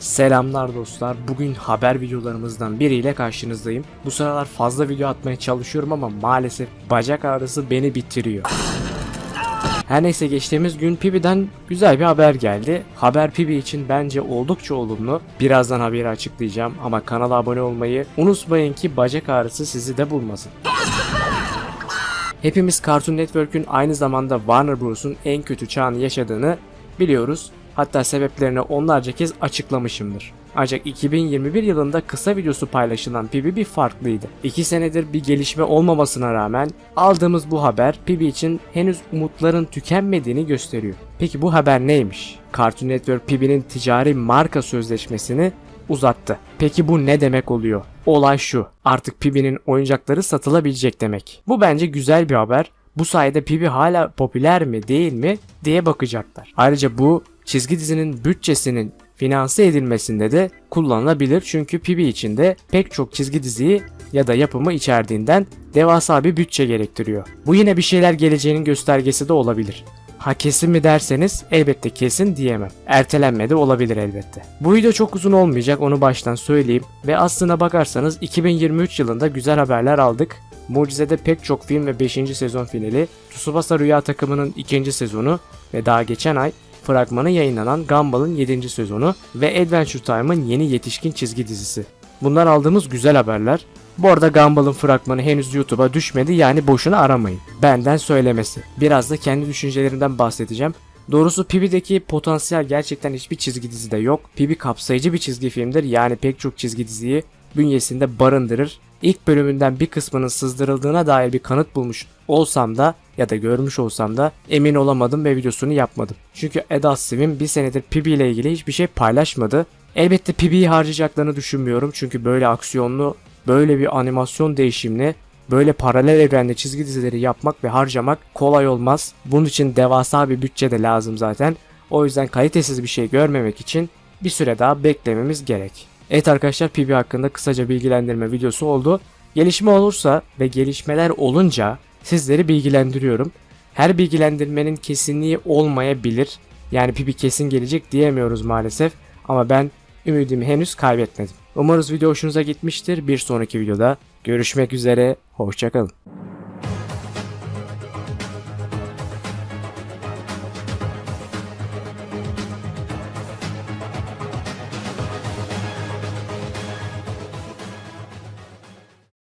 Selamlar dostlar. Bugün haber videolarımızdan biriyle karşınızdayım. Bu sıralar fazla video atmaya çalışıyorum ama maalesef bacak ağrısı beni bitiriyor. Her neyse geçtiğimiz gün Pibi'den güzel bir haber geldi. Haber Pibi için bence oldukça olumlu. Birazdan haberi açıklayacağım ama kanala abone olmayı unutmayın ki bacak ağrısı sizi de bulmasın. Hepimiz Cartoon Network'ün aynı zamanda Warner Bros'un en kötü çağını yaşadığını biliyoruz. Hatta sebeplerini onlarca kez açıklamışımdır. Ancak 2021 yılında kısa videosu paylaşılan Pibi bir farklıydı. 2 senedir bir gelişme olmamasına rağmen aldığımız bu haber Pibi için henüz umutların tükenmediğini gösteriyor. Peki bu haber neymiş? Cartoon Network Pibi'nin ticari marka sözleşmesini uzattı. Peki bu ne demek oluyor? Olay şu. Artık Pibi'nin oyuncakları satılabilecek demek. Bu bence güzel bir haber. Bu sayede Pibi hala popüler mi değil mi diye bakacaklar. Ayrıca bu çizgi dizinin bütçesinin finanse edilmesinde de kullanılabilir. Çünkü Pibi içinde pek çok çizgi diziyi ya da yapımı içerdiğinden devasa bir bütçe gerektiriyor. Bu yine bir şeyler geleceğinin göstergesi de olabilir. Ha kesin mi derseniz elbette kesin diyemem. Ertelenme de olabilir elbette. Bu video çok uzun olmayacak onu baştan söyleyeyim. Ve aslına bakarsanız 2023 yılında güzel haberler aldık. Mucize'de pek çok film ve 5. sezon finali, Tsubasa Rüya takımının 2. sezonu ve daha geçen ay fragmanı yayınlanan Gumball'ın 7. sezonu ve Adventure Time'ın yeni yetişkin çizgi dizisi. Bunlar aldığımız güzel haberler. Bu arada Gumball'ın fragmanı henüz YouTube'a düşmedi yani boşuna aramayın. Benden söylemesi. Biraz da kendi düşüncelerimden bahsedeceğim. Doğrusu Pibi'deki potansiyel gerçekten hiçbir çizgi dizide yok. Pibi kapsayıcı bir çizgi filmdir yani pek çok çizgi diziyi bünyesinde barındırır. İlk bölümünden bir kısmının sızdırıldığına dair bir kanıt bulmuş olsam da ya da görmüş olsam da emin olamadım ve videosunu yapmadım. Çünkü Adult Swim bir senedir Pibi ile ilgili hiçbir şey paylaşmadı. Elbette Pibi'yi harcayacaklarını düşünmüyorum çünkü böyle aksiyonlu, böyle bir animasyon değişimli, böyle paralel evrende çizgi dizileri yapmak ve harcamak kolay olmaz. Bunun için devasa bir bütçe de lazım zaten. O yüzden kalitesiz bir şey görmemek için bir süre daha beklememiz gerek. Evet arkadaşlar PB hakkında kısaca bilgilendirme videosu oldu. Gelişme olursa ve gelişmeler olunca sizleri bilgilendiriyorum. Her bilgilendirmenin kesinliği olmayabilir. Yani PB kesin gelecek diyemiyoruz maalesef. Ama ben ümidimi henüz kaybetmedim. Umarız video hoşunuza gitmiştir. Bir sonraki videoda görüşmek üzere. Hoşçakalın.